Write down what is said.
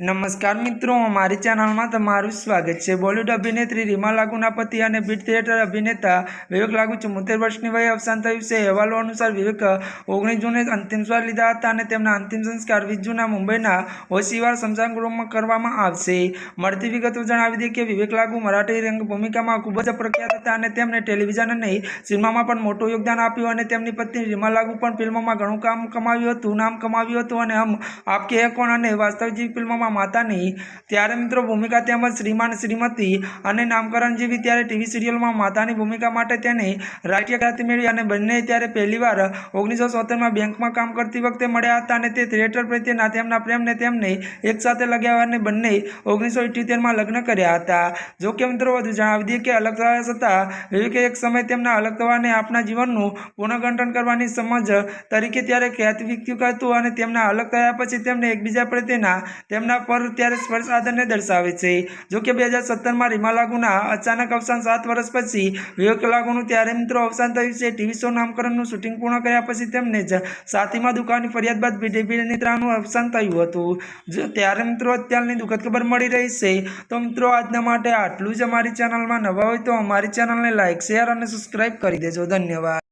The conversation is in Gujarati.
નમસ્કાર મિત્રો, મારી ચેનલમાં તમારું સ્વાગત છે. બોલિવૂડ અભિનેત્રી રીમા લાગુના પતિ અને બીટ થિયેટર અભિનેતા વિવેક લાગુ ચુમ્મોતેર વર્ષની વયે અવસાન થયું છે. અહેવાલો અનુસાર વિવેક ઓગણીસ જૂને અંતિમ સ્વાર લીધા હતા અને તેમના અંતિમ સંસ્કાર વીસ જૂના મુંબઈના ઓશીવાર સ્મશાન ગૃહમાં કરવામાં આવશે. મળતી વિગતો જણાવી દઈએ કે વિવેક લાગુ મરાઠી રંગ ભૂમિકામાં ખૂબ જ પ્રખ્યાત હતા અને તેમણે ટેલિવિઝન અને સિનેમામાં પણ મોટું યોગદાન આપ્યું અને તેમની પત્ની રીમા લાગુ પણ ફિલ્મોમાં ઘણું કામ કમાવ્યું હતું, નામ કમાવ્યું હતું અને હમ આપકે કોણ અને વાસ્તવિક જેવી ફિલ્મોમાં માતાની ત્યારે મિત્રો ભૂમિકા તેમજ શ્રીમાન શ્રીમતી અને નામકરણ જેવી ત્યારે ટીવી સિરિયલમાં માતાની ભૂમિકા માટે તેને રાષ્ટ્રીય ખ્યાતિ મેળવી અને બંને ત્યારે પહેલીવાર ઓગણીસો સોતેરમાં બેંકમાં કામ કરતી વખતે મળ્યા હતા અને તે થિયેટર પ્રત્યેના તેમના પ્રેમને તેમને એકસાથે લગાવ્યા અને બંને ઓગણીસો ઇઠ્યોતેરમાં લગ્ન કર્યા હતા. જોકે મિત્રો વધુ જણાવી દઈએ કે અલગ થયા છતાં વિવેકે એક સમય તેમના અલગ થવાને આપણા જીવનનું પુનઃગંઠન કરવાની સમજ તરીકે ત્યારે ખ્યાતિ વિકસ્યું હતું અને તેમના અલગ થયા પછી તેમને એકબીજા પ્રત્યેના તેમના પર ત્યારે સ્પર્શ આદરને દર્શાવે છે. જો કે બે હજાર સત્તરમાં રીમા લાગુના અચાનક અવસાન સાત વર્ષ પછી વિવેક લાગુનું ત્યારે મિત્રો અવસાન થયું છે. ટીવી શો નામકરણનું શૂટિંગ પૂર્ણ કર્યા પછી તેમને જ સાથીમાં દુકાનની ફરિયાદ બાદ અભિનેત્રાનું અવસાન થયું હતું. ત્યારે મિત્રો અત્યારની દુઃખદ ખબર મળી રહી છે, તો મિત્રો આજના માટે આટલું જ અમારી ચેનલમાં નવા હોય તો અમારી ચેનલને લાઇક શેર અને સબસ્ક્રાઈબ કરી દેજો. ધન્યવાદ.